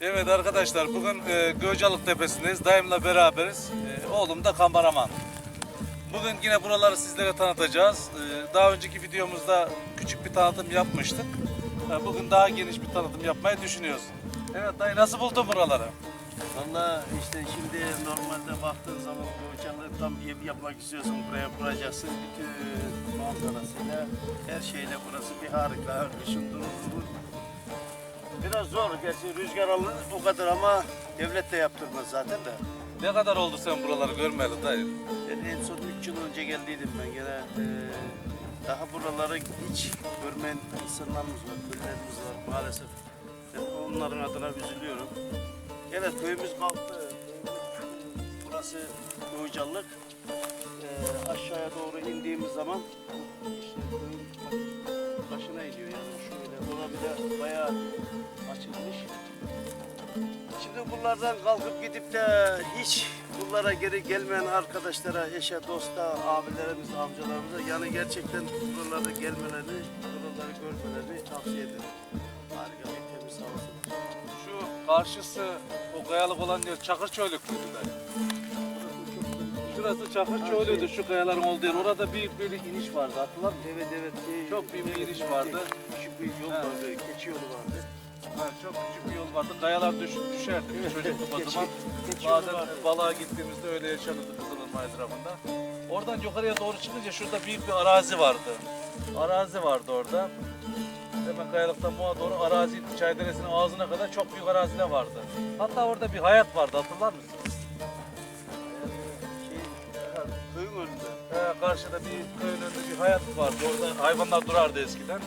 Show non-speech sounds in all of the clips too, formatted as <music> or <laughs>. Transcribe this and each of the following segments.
Evet arkadaşlar bugün e, Göcalık Tepesi'ndeyiz. Dayımla beraberiz. E, oğlum da kameraman. Bugün yine buraları sizlere tanıtacağız. E, daha önceki videomuzda küçük bir tanıtım yapmıştık. E, bugün daha geniş bir tanıtım yapmayı düşünüyoruz. Evet dayı nasıl buldun buraları? Valla işte şimdi normalde baktığın zaman Gökçen'de tam bir ev yapmak istiyorsun buraya kuracaksın. Bütün manzarasıyla her şeyle burası bir harika. Durumlu. Biraz zor gerçi rüzgar alır o kadar ama devlet de yaptırmaz zaten de. Ne kadar oldu sen buraları görmeli dayı? Ben en son 3 yıl önce geldiydim ben gene. e, daha buraları hiç görmeyen insanlarımız var, köylerimiz var maalesef. Ben onların adına üzülüyorum. Evet köyümüz kalktı. Burası Doğucallık. E, aşağıya doğru indiğimiz zaman işte köyün başına iniyor yani şöyle. Bura bile bayağı açılmış. Şimdi bunlardan kalkıp gidip de hiç bunlara geri gelmeyen arkadaşlara, eşe, dosta, abilerimiz, amcalarımıza yani gerçekten buralara gelmelerini, buraları görmelerini tavsiye ederim. Harika bir temiz havası. Şu karşısı o kayalık olan yer Çakırçöylük müydü dayı? Şurası Çakırçöylü'ydü şu kayaların olduğu yer. Orada büyük bir iniş vardı hatırlar mısın? Evet evet. şey, Çok büyük bir evet, iniş evet, vardı. Küçük bir yol vardı, keçi yolu vardı. Evet, çok küçük bir yol vardı. Kayalar düş, düşerdi. Biz çocuktuk o zaman. Bazen balığa gittiğimizde öyle yaşanırdı Kızılırmak etrafında. Oradan yukarıya doğru çıkınca şurada büyük bir arazi vardı. Arazi vardı orada. Hemen kayalıktan muğa doğru arazi, Çaydere'sinin ağzına kadar çok büyük araziler vardı. Hatta orada bir hayat vardı hatırlar mısın? Karşıda bir köyün önünde bir hayat vardı. Orada hayvanlar durardı eskiden.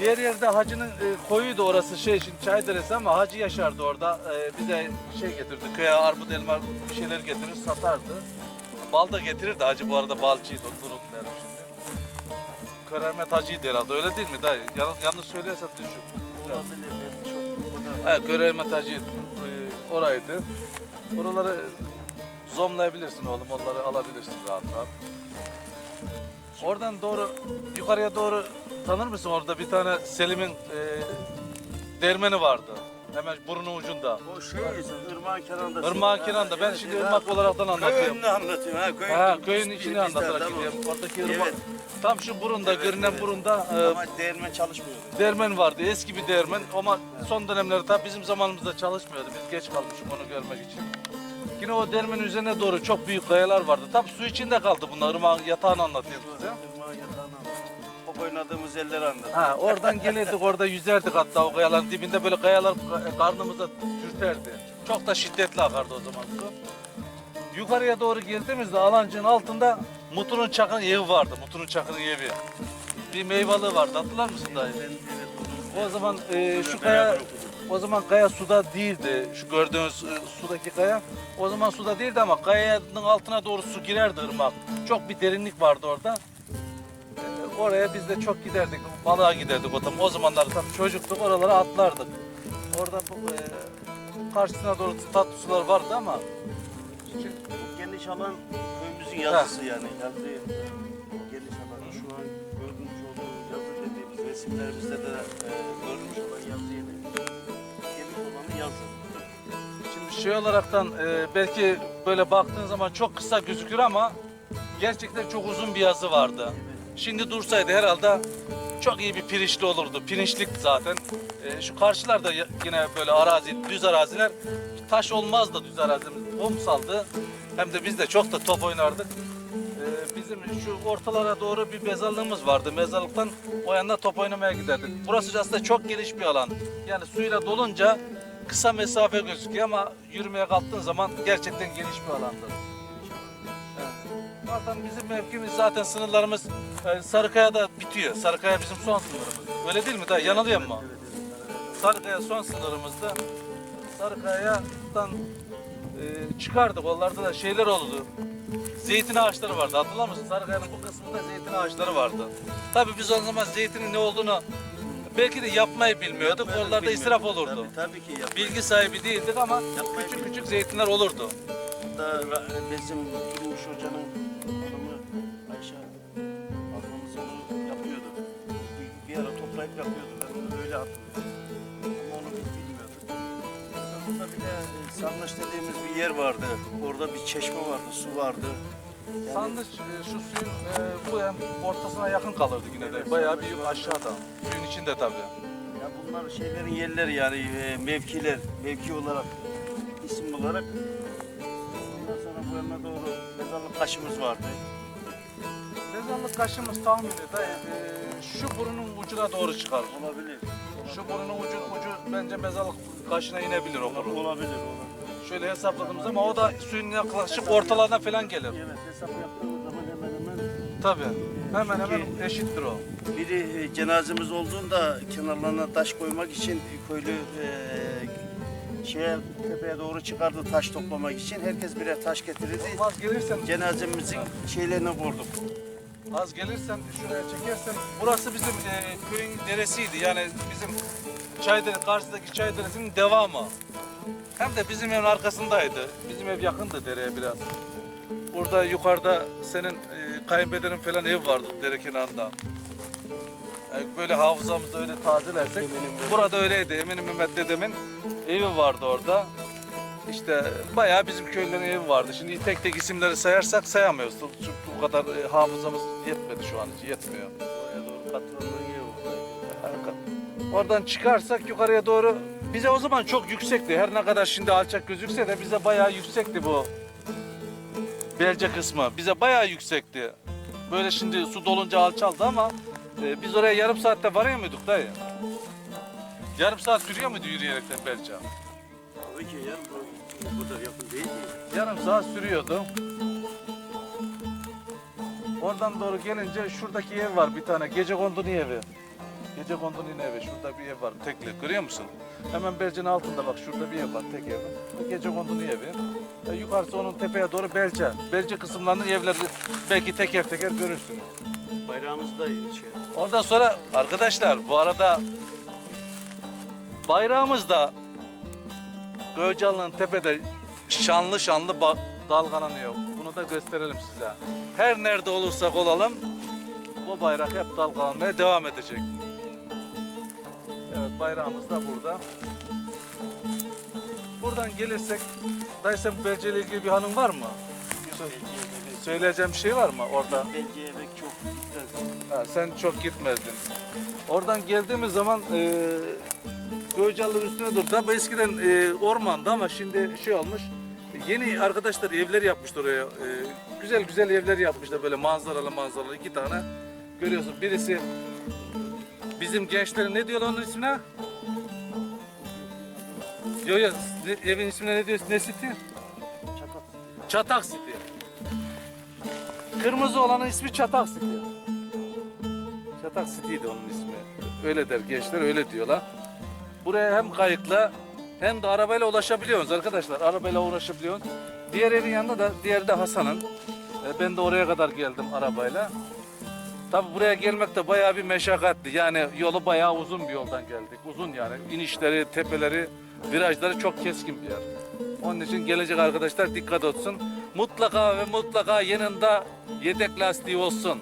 Diğer yerde hacının e, koyuydu orası şey şimdi Çayderesi ama hacı yaşardı orada. E, bize şey getirdi köye armut elma bir şeyler getirir satardı. Bal da getirirdi hacı bu arada balcıydı unutmayalım şimdi. Körermet hacıydı herhalde öyle değil mi dayı? Yanlış, yanlış söylersem düşün. Olabilir. Çok Evet Körermet hacıydı e, oraydı. Oraları zomlayabilirsin oğlum onları alabilirsin rahat rahat. Oradan doğru yukarıya doğru tanır mısın orada bir tane Selim'in e, dermeni vardı. Hemen burnun ucunda. O şey, ırmağın kenarında. Irmağın kenarında. Ben şimdi ırmak olaraktan anlatıyorum. Köyünü anlatıyorum. Ha, köyün, Ha, köyün içini anlatarak gidiyorum. Oradaki ırmak. Evet. Tam şu burunda, görünen burunda e, Ama değirmen çalışmıyordu. dermen vardı. Eski bir dermen ama son dönemlerde tabii bizim zamanımızda çalışmıyordu. Biz geç kalmıştık onu görmek için. Yine o dermenin üzerine doğru çok büyük kayalar vardı. Tabii su içinde kaldı bunlar. Irmağın yatağını anlatıyoruz bize. Top oynadığımız yerleri anlatıyorum. Ha, oradan gelirdik, orada yüzerdik hatta o kayaların dibinde böyle kayalar karnımıza sürterdi. Çok da şiddetli akardı o zaman su. Yukarıya doğru geldiğimizde alancığın altında Mutun'un Çakın evi vardı. Mutun'un Çakın evi. Bir meyvalığı vardı hatırlar mısın dayı? O zaman e, şu kaya. O zaman kaya suda değildi. Şu gördüğünüz e, sudaki kaya. O zaman suda değildi ama kayanın altına doğru su girerdi ırmak. Çok bir derinlik vardı orada. E, oraya biz de çok giderdik. Balığa giderdik o zaman. O zamanlar tabii çocuktuk oralara atlardık. Orada bu, e, karşısına doğru tatlı sular vardı ama Bu geniş alan köyümüzün yazısı yani. Yazı geniş alanı şu an görmüş olduğumuz yazı dediğimiz resimlerimizde de e, görmüş olan yazı yazı. Şimdi şey olaraktan e, belki böyle baktığın zaman çok kısa gözükür ama gerçekten çok uzun bir yazı vardı. Şimdi dursaydı herhalde çok iyi bir pirinçli olurdu. Pirinçlik zaten. E, şu karşılarda yine böyle arazi, düz araziler taş olmazdı düz arazimiz. Kumsaldı. Hem de biz de çok da top oynardık. E, bizim şu ortalara doğru bir mezarlığımız vardı. Mezarlıktan o yana top oynamaya giderdik. Burası aslında çok geniş bir alan. Yani suyla dolunca kısa mesafe gözüküyor ama yürümeye kalktığın zaman gerçekten geniş bir alandır. Evet. Zaten bizim mevkimiz zaten sınırlarımız e, Sarıkaya'da bitiyor. Sarıkaya bizim son sınırımız. Öyle değil mi? Da yanılıyor mu? Sarıkaya son sınırımızda. Sarıkaya'dan e, çıkardık. Onlarda da şeyler oldu. Zeytin ağaçları vardı. Hatırlar mısın? Sarıkaya'nın bu kısmında zeytin ağaçları vardı. Tabii biz o zaman zeytinin ne olduğunu Belki de yapmayı bilmiyorduk. Yapmayı Oralarda bilmiyorduk. israf olurdu. Tabii, tabii ki yapmayı. Bilgi sahibi değildik ama yapmayı küçük küçük zeytinler olurdu. Hatta bizim Durmuş Hoca'nın hanımı Ayşe ablamız onu yapıyordu. Bir, bir ara toplayıp yapıyordu. Ben onu öyle hatırlıyorum. Ama onu biz bilmiyorduk. Orada bir de e, Sarnaş dediğimiz bir yer vardı. Orada bir çeşme vardı, su vardı. Sandıç e, şu suyun e, bu hem ortasına yakın kalırdı yine de. Bayağı bir aşağıda. Suyun içinde tabii. Ya bunlar şeylerin yerleri yani e, mevkiler, mevki olarak, isim olarak. Ondan sonra bu yana doğru mezarlık taşımız vardı. Mezarlık kaşımız tahmini dayı e, şu burunun ucuna doğru çıkar. Olabilir. Şu burunun ucu, ucu bence mezarlık kaşına inebilir o burun. Olabilir, olabilir. Şöyle hesapladığımız ama o da suyun yaklaşık ortalarına falan gelir. Evet, hesap yaptığımız zaman hemen hemen Tabii. Hemen hemen eşittir o. biri e, cenazemiz olduğunda kenarlarına taş koymak için köylü e, şeye tepeye doğru çıkardı taş toplamak için. Herkes birer taş getirirdi. Az gelirsen, Cenazemizin şeylerine vurduk. az gelirsen şuraya çekersen burası bizim e, köyün deresiydi. Yani bizim Çaydere karşıdaki Çaydere'sinin devamı. Hem de bizim evin arkasındaydı. Bizim ev yakındı dereye biraz. Burada yukarıda senin e, kayınpederin falan ev vardı dere kenarında. Yani böyle hafızamızda öyle tazelersek. Burada öyleydi. Eminim Mehmet dedemin evi vardı orada. İşte bayağı bizim köylülerin evi vardı. Şimdi tek tek isimleri sayarsak sayamıyoruz. Çünkü bu kadar e, hafızamız yetmedi şu an için. Yetmiyor. Oraya doğru. Arka- Oradan çıkarsak yukarıya doğru bize o zaman çok yüksekti. Her ne kadar şimdi alçak gözükse de bize bayağı yüksekti bu Belce kısmı. Bize bayağı yüksekti. Böyle şimdi su dolunca alçaldı ama e, biz oraya yarım saatte varıyor muyduk dayı? Yarım saat sürüyor muydu yürüyerekten Belce? Tabii ki ya bu, bu kadar yakın değil ki. Yarım saat sürüyordu. Oradan doğru gelince şuradaki ev var bir tane. Gece kondunun evi. Gece kondunun evi. Şurada bir ev var. Tekli. Görüyor musun? Hemen Belce'nin altında bak şurada bir ev var. Tek ev. Gece kondunun evi. E, yukarısı onun tepeye doğru Belce. Belce kısımlarının evleri belki teker teker görürsün. Bayrağımız da şey. Ondan sonra arkadaşlar bu arada bayrağımız da Göcalı'nın tepede şanlı şanlı dalgalanıyor. Bunu da gösterelim size. Her nerede olursak olalım bu bayrak hep dalgalanmaya devam edecek. Evet bayrağımız da burada. Buradan gelirsek dayı sen Belce ile ilgili bir hanım var mı? Söyleyeceğim bir şey var mı orada? Bence yemek çok güzel. Ha, sen çok gitmezdin. Oradan geldiğimiz zaman e, Göcalı'nın üstüne dur. Tabi eskiden e, ormanda ama şimdi şey olmuş. Yeni arkadaşlar evler yapmışlar oraya. E, güzel güzel evler yapmışlar böyle manzaralı manzaralı iki tane. Görüyorsun birisi bizim gençlerin ne diyorlar onun ismine? Yok yok ne- evin ismine ne diyorsun? Ne city? Çatak. Çatak City. Kırmızı olanın ismi Çatak City. Çatak City'ydi onun ismi. Öyle der gençler öyle diyorlar. Buraya hem kayıkla hem de arabayla ulaşabiliyorsunuz arkadaşlar. Arabayla uğraşabiliyorsunuz. Diğer evin yanında da diğeri de Hasan'ın. E, Ben de oraya kadar geldim arabayla. Tabi buraya gelmek de bayağı bir meşakkatli. Yani yolu bayağı uzun bir yoldan geldik. Uzun yani. İnişleri, tepeleri, virajları çok keskin bir yer. Onun için gelecek arkadaşlar dikkat etsin. Mutlaka ve mutlaka yanında yedek lastiği olsun.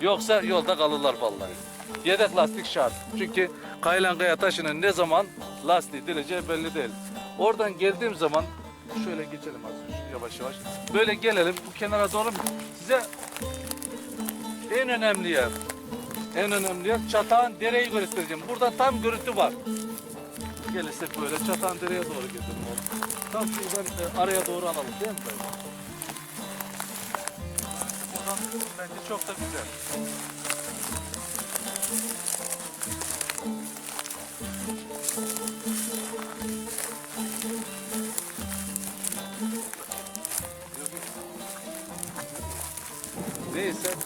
Yoksa yolda kalırlar vallahi. Yedek lastik şart. Çünkü Kaylankaya taşının ne zaman lastiği dileceği belli değil. Oradan geldiğim zaman şöyle geçelim az yavaş yavaş. Böyle gelelim bu kenara doğru size en önemli yer. En önemli yer çatağın dereyi göstereceğim. Burada tam görüntü var. Gelirsek böyle çatağın dereye doğru gidelim. Tam şuradan e, araya doğru alalım değil mi? böyle? Bence çok da güzel.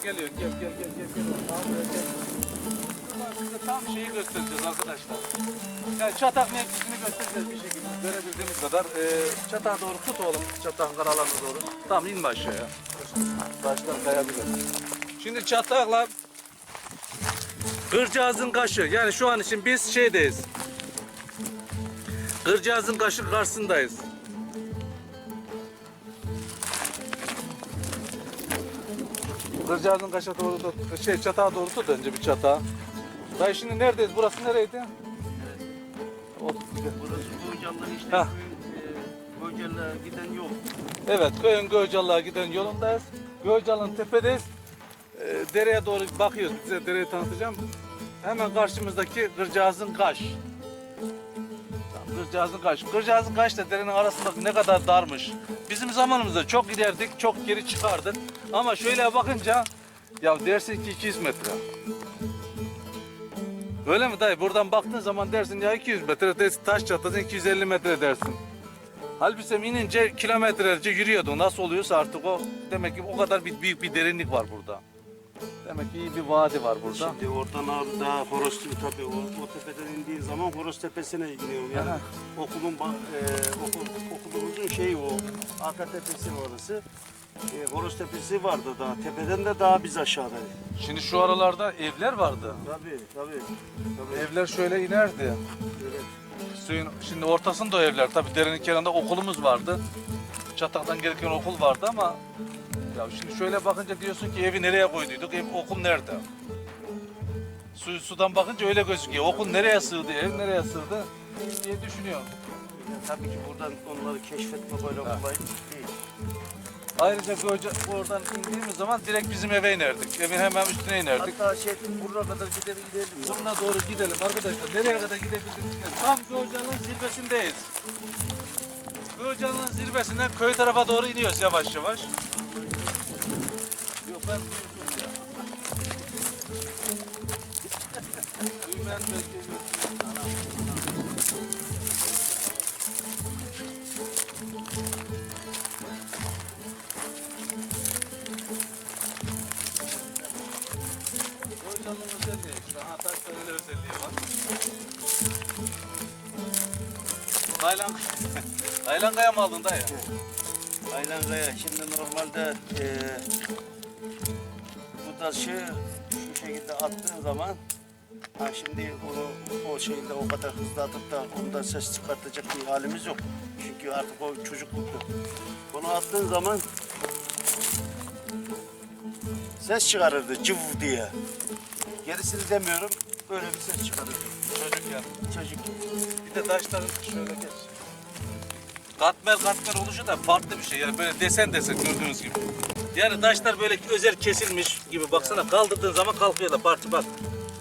Geliyor gel gel gel gel gel. Tamam, gel, gel. Buradan size tam şeyi göstereceğiz arkadaşlar. Yani çatak mevkisini göstereceğiz bir şekilde görebildiğimiz kadar. Ee, çatağa doğru tut oğlum çatağın karalarına doğru. Tamam inme aşağıya. Baştan kayabilir. Şimdi çatakla Kırcağızın kaşı. Yani şu an için biz şeydeyiz. Kırcağızın kaşı karşısındayız. Kırcağızın kaşa doğru tut, şey çatağa doğru tut önce bir çatağa. Dayı şimdi neredeyiz? Burası nereydi? Burası Koyucan'dan işte Ha. köyün, Göcelle giden yol. Evet, köyün Göcallı'ya giden yolundayız. Göcal'ın tepedeyiz. Ee, dereye doğru bakıyoruz. Size dereyi tanıtacağım. Hemen karşımızdaki Kırcağız'ın Kaş. Kırcağız'ın Kaş. Kırcağız'ın Kaş'la derenin arasında ne kadar darmış. Bizim zamanımızda çok giderdik, çok geri çıkardık. Ama şöyle bakınca ya dersin ki 200 metre. Öyle mi dayı? Buradan baktığın zaman dersin ya 200 metre, dersin taş çatlasın 250 metre dersin. Halbuki sen inince kilometrelerce yürüyordun. Nasıl oluyorsa artık o demek ki o kadar bir büyük bir derinlik var burada. Demek ki iyi bir vadi var burada. Şimdi oradan abi daha Horoz tabii o, o tepeden indiğin zaman Horoz Tepesi'ne iniyorum. Yani Aha. okulun ba- e, okul, okulumuzun şeyi o arka tepesi orası. E, Horoz Tepesi vardı daha. Tepeden de daha biz aşağıdayız. Şimdi şu aralarda evler vardı. Tabii tabii. tabii. Evler şöyle inerdi. Evet. Suyun şimdi ortasında o evler. Tabii derenin kenarında okulumuz vardı. Çataktan gereken okul vardı ama ya şimdi şöyle bakınca diyorsun ki evi nereye koyduyduk? Ev, okul nerede? Su, sudan bakınca öyle gözüküyor. Okul nereye sığdı, ev nereye sığdı diye düşünüyorum. Ya tabii ki buradan onları keşfetme böyle Ha. kolay değil. Ayrıca Göce, oradan indiğimiz zaman direkt bizim eve inerdik. Evin hemen üstüne inerdik. Hatta şey buraya kadar gidelim gidelim. ya. Bununla doğru gidelim arkadaşlar. Nereye kadar gidebildik? Tam Göce'nin zirvesindeyiz. Göce'nin zirvesinden köy tarafa doğru iniyoruz yavaş yavaş. Yok ben belki yok. Göce'nin özelliği işte. Ha taşların öyle özelliği var. Taylan, Taylan kaya mı aldın dayı? Kaya şimdi normalde eee bu taşı şu şekilde attığın zaman ha şimdi onu o şekilde o kadar hızlı atıp da ondan ses çıkartacak bir halimiz yok. Çünkü artık o çocukluktu. Bunu attığın zaman ses çıkarırdı cıv diye. Gerisini demiyorum böyle bir ses çıkarırdı. Çocuk ya. Çocuk. Bir de taşların şöyle geç. Katmer katmer oluşu da farklı bir şey yani böyle desen desen gördüğünüz gibi. Yani taşlar böyle özel kesilmiş gibi baksana kaldırdığın zaman kalkıyor da parça bak.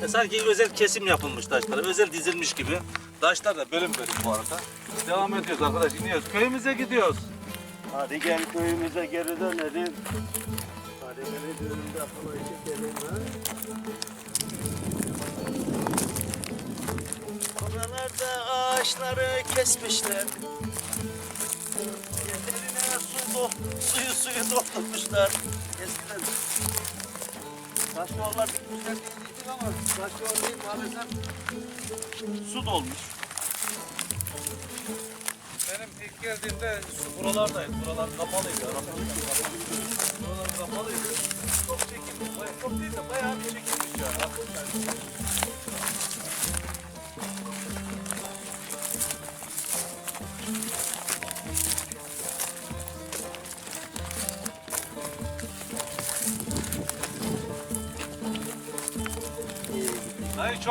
E sanki özel kesim yapılmış taşlara, özel dizilmiş gibi. Taşlar da bölüm bölüm bu arada. Devam ediyoruz arkadaş, iniyoruz. Köyümüze gidiyoruz. Hadi gel köyümüze geri dönelim. Hadi geri dönelim de havayı çekelim ha. Oralarda ağaçları kesmişler. Yerlerine su do suyu suyu doldurmuşlar. Eskiden taş yollar dikmişler diyecektik ama taş yol değil maalesef su dolmuş. Benim ilk geldiğimde su buralardaydı. Buralar kapalıydı. Buralar kapalıydı. Çok çekilmiş. Çok değil de bayağı bir çekilmiş ya. Dayı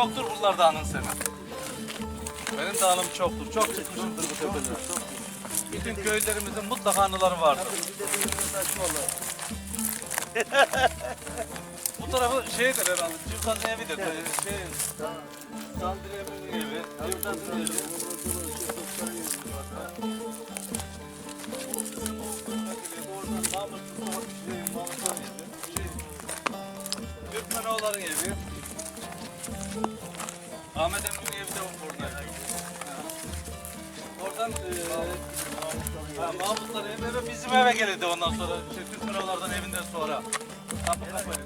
çoktur buralarda anın senin. Benim de anım çoktur. Çok çıkmışımdır bu tepelere. Bütün köylerimizin mutlaka anıları vardır. <laughs> Bu tarafı şeydir herhalde. Cıvkaz'ın evidir. Şey, Sandri Emre'nin evi. Cıvkaz'ın evi. Şey. Şey, Türkmenoğulların evi. Ahmet Emre'nin evi de burada. Oradan eee ha, Mahmutların evi ve bizim eve gelirdi ondan sonra. Şey, Türkmenoğullardan evinden sonra. Kapı kapıydı.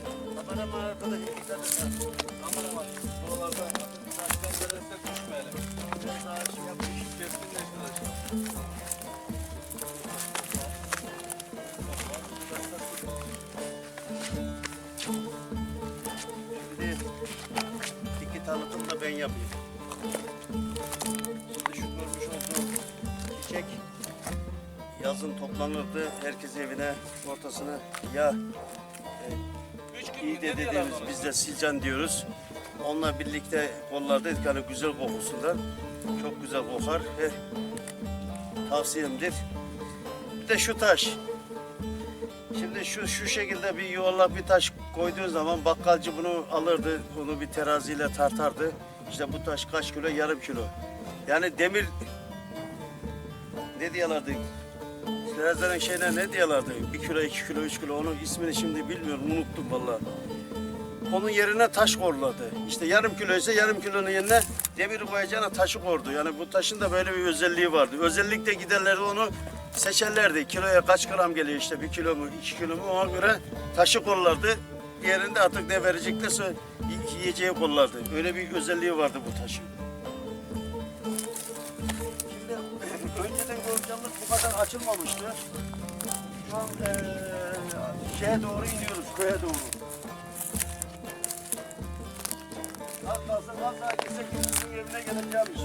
Kamerama arkadaş iki toplanırdı. Herkes evine ortasına ya gün iyi de dediğimiz biz de silcan diyoruz. Onunla birlikte kollardaydık hani güzel kokusundan. Çok güzel kokar. Ve tavsiyemdir. Bir de şu taş. Şimdi şu şu şekilde bir yuvarlak bir taş koyduğun zaman bakkalcı bunu alırdı, bunu bir teraziyle tartardı. İşte bu taş kaç kilo? Yarım kilo. Yani demir ne diyorlardı? Terazinin şeyine ne diyorlardı? Bir kilo, iki kilo, üç kilo. Onun ismini şimdi bilmiyorum, unuttum vallahi. Onun yerine taş koruladı. İşte yarım kilo ise yarım kilonun yerine demiri koyacağına taşı kordu. Yani bu taşın da böyle bir özelliği vardı. Özellikle giderleri onu seçerlerdi. Kiloya kaç gram geliyor işte bir kilo mu, iki kilo mu ona göre taşı kollardı. Diğerinde artık ne verecek de yiyeceği kollardı. Öyle bir özelliği vardı bu taşın. Gölcanlık bu kadar açılmamıştı. Şu an eee şeye doğru iniyoruz, köye doğru. Az kalsın az daha gitsek bizim evine geleceğimiz.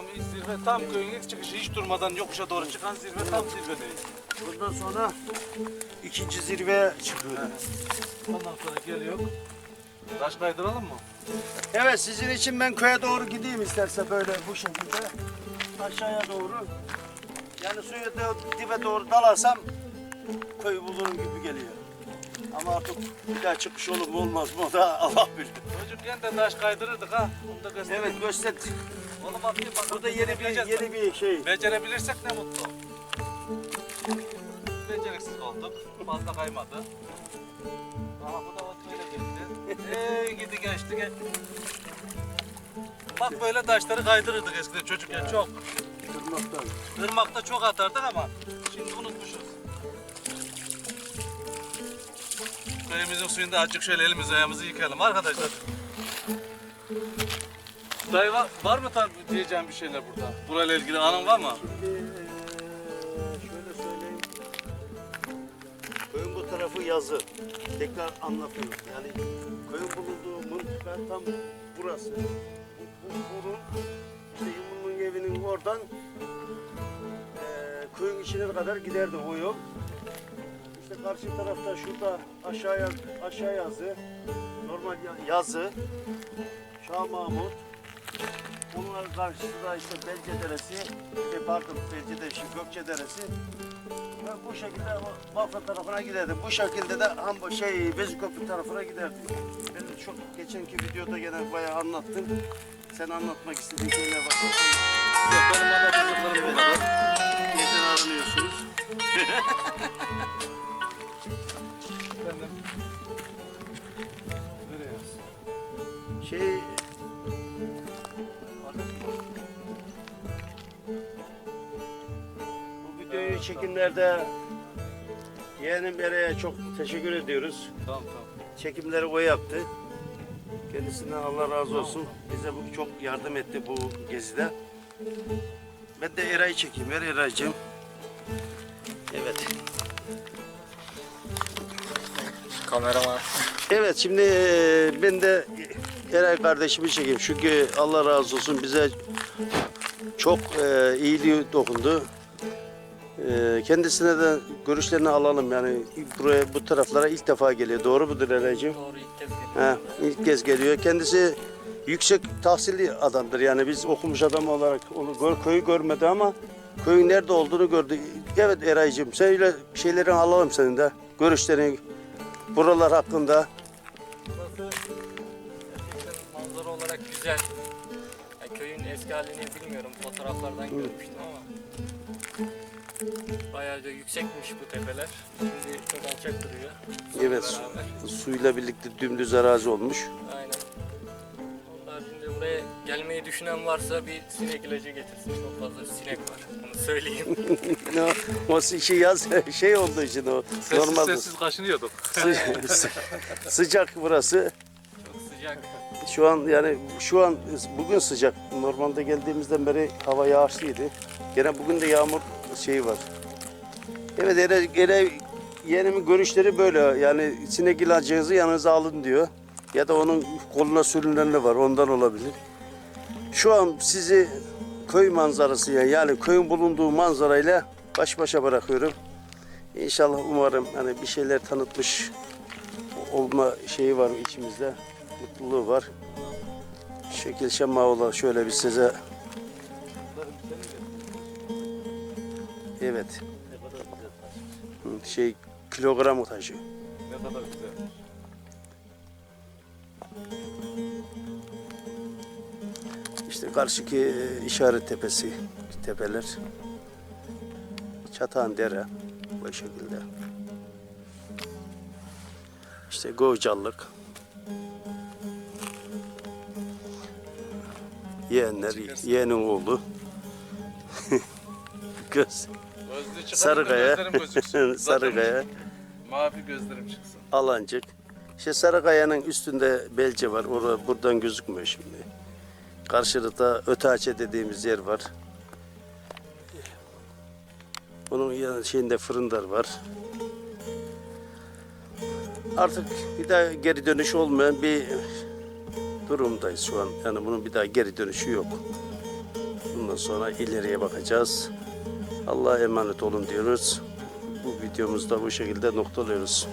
Tam zirve, tam köyün ilk çıkışı hiç durmadan yokuşa doğru çıkan zirve tam zirvedeyiz. Bundan sonra ikinci zirveye çıkıyoruz. Ondan sonra geliyor. Taş kaydıralım mı? Evet sizin için ben köye doğru gideyim isterse böyle bu şekilde aşağıya doğru. Yani suya da dibe doğru dalarsam köyü bulurum gibi geliyor. Ama artık bir daha çıkış olur mu olmaz mı o da <laughs> Allah bilir. Çocukken de taş kaydırırdık ha. Onu da göstereyim. Evet göster. Oğlum bak. Burada yeni bir yeni bir şey. Becerebilirsek ne mutlu. Beceriksiz olduk. Fazla kaymadı. Aha bu da otoyla geçti. Eee gidi geçti. Geç. Bak böyle taşları kaydırırdık eskiden çocukken çok. Tırnaktan. Irmakta çok atardık ama şimdi unutmuşuz. Köyümüzün suyunda azıcık şöyle elimizi ayağımızı yıkayalım arkadaşlar. Dayı var, var mı tar diyeceğim bir şeyler burada? Burayla ilgili anın var mı? Şimdi şöyle söyleyeyim. Köyün bu tarafı yazı. Tekrar anlatıyorum. Yani köyün bulunduğu mıntıka tam burası. Bu, bu burun işte Yumru'nun evinin oradan eee köyün içine kadar giderdi o yol. İşte karşı tarafta şurada aşağıya aşağı yazı, normal ya- yazı, Şah Mahmut, Bunların karşısında işte Belce Deresi, e, pardon Belce Deresi, Gökçe Deresi. Ve bu şekilde Bafra tarafına giderdi. Bu şekilde de Hambo şey Vezüköprü tarafına giderdi. Ben çok geçenki videoda gene bayağı anlattım. Sen anlatmak istediğin şeyler var. Yok benim anlatacaklarım bu kadar. Aranıyorsunuz. <laughs> çekimlerde yeğenim Ere'ye çok teşekkür ediyoruz. Tamam tamam. Çekimleri o yaptı. Kendisine Allah razı olsun. Bize bu çok yardım etti bu gezide. Ben de Eray'ı çekeyim. Ver Eray'cığım. Evet. Kameraman. Evet şimdi eee, ben de Eray kardeşimi çekeyim. Çünkü Allah razı olsun bize çok eee, iyiliği dokundu. Eee, kendisine de görüşlerini alalım yani buraya bu taraflara ilk defa geliyor. Doğru mudur Eray'cığım? Doğru ilk kez ilk kez geliyor. Kendisi yüksek tahsilli adamdır. Yani biz okumuş adam olarak onu gör- köyü görmedi ama köyün nerede olduğunu gördü. Evet Eray'cığım söyle şeylerini alalım senin de. Görüşlerini buralar hakkında. Burası manzara olarak güzel. Ya köyün eski halini bilmiyorum. Fotoğraflardan görmüştüm ama. Bayağı da yüksekmiş bu tepeler. Şimdi çok alçak duruyor. Evet su- suyla birlikte dümdüz arazi olmuş. Aynen. Onun haricinde buraya gelmeyi düşünen varsa bir sinek ilacı getirsin. Çok fazla sinek var. Onu söyleyeyim. <laughs> o, o işi yaz şey olduğu için o Sessiz normal sessiz kaşınıyorduk. sı- sı- <laughs> sıcak burası. Çok sıcak. Şu an yani şu an bugün sıcak. Normalde geldiğimizden beri hava yağışlıydı. Gene bugün de yağmur şeyi var. Evet gene, gene yenimin görüşleri böyle. Yani sinek ilacınızı yanınıza alın diyor. Ya da onun koluna sürünenli var ondan olabilir. Şu an sizi köy manzarası yani, yani köyün bulunduğu manzarayla baş başa bırakıyorum. İnşallah umarım hani bir şeyler tanıtmış olma şeyi var içimizde. Mutluluğu var. Şekil şema olarak şöyle bir size Evet. Hı, Şey kilogram taşı. Ne kadar güzel. İşte karşıki e, işaret tepesi, tepeler. Çatan dere bu şekilde. İşte Govcallık. Yeğenler, yeğenin oğlu. <laughs> Göz, Gözlüğü çıkarayım da Sarıkaya, gözlerim gözüksün. <laughs> Zaten Sarıkaya, Mavi gözlerim çıksın. Alancık. İşte Sarıkaya'nın üstünde belce var. Orada buradan gözükmüyor şimdi. Karşıda Öteaçe dediğimiz yer var. Onun yanı şeyinde fırınlar var. Artık bir daha geri dönüş olmayan bir durumdayız şu an. Yani bunun bir daha geri dönüşü yok. Bundan sonra ileriye bakacağız. Allah'a emanet olun diyoruz. Bu videomuzda bu şekilde noktalıyoruz.